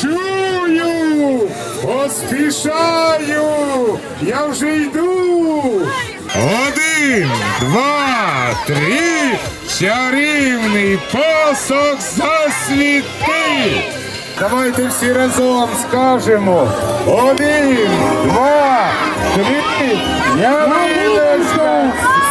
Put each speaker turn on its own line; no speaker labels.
Чую, поспішаю, я вже йду. Один, два, три, чарівний посох засвіти. Давайте всі разом скажемо. Один, два, три, я
Світи